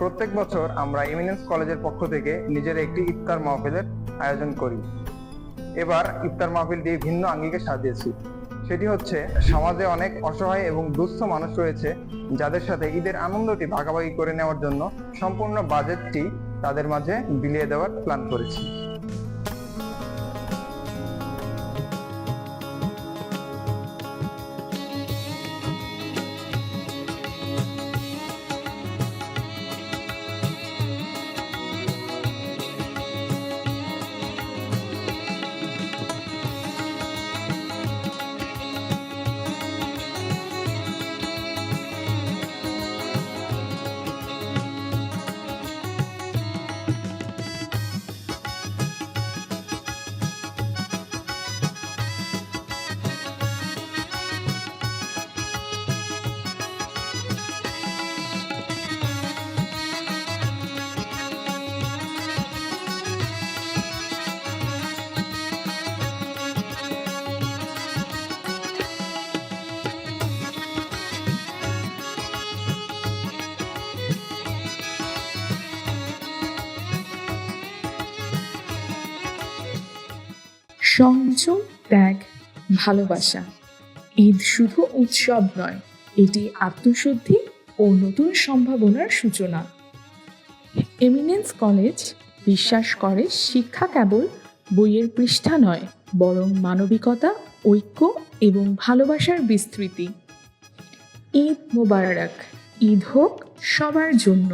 প্রত্যেক বছর আমরা এমিনেন্স কলেজের পক্ষ থেকে নিজের একটি ইফতার মাহফিলের আয়োজন করি। এবার ইফতার মাহফিল দিয়ে ভিন্ন আঙ্গিকে সাজিয়েছি। সেটি হচ্ছে, সমাজে অনেক অসহায় এবং দুস্থ মানুষ রয়েছে, যাদের সাথে ঈদের আনন্দটি ভাগাভাগি করে নেওয়ার জন্য সম্পূর্ণ বাজেটটি তাদের মাঝে বিলিয়ে দেওয়ার প্ল্যান করেছি। সংযম, ত্যাগ, ভালোবাসা। ঈদ শুধু উৎসব নয়, এটি আত্মশুদ্ধি ও নতুন সম্ভাবনার সূচনা। এমিনেন্স কলেজ বিশ্বাস করে শিক্ষা কেবল বইয়ের পৃষ্ঠা নয়, বরং মানবিকতা, ঐক্য এবং ভালোবাসার বিস্তৃতি। ঈদ মোবারক, ঈদ হোক সবার জন্য।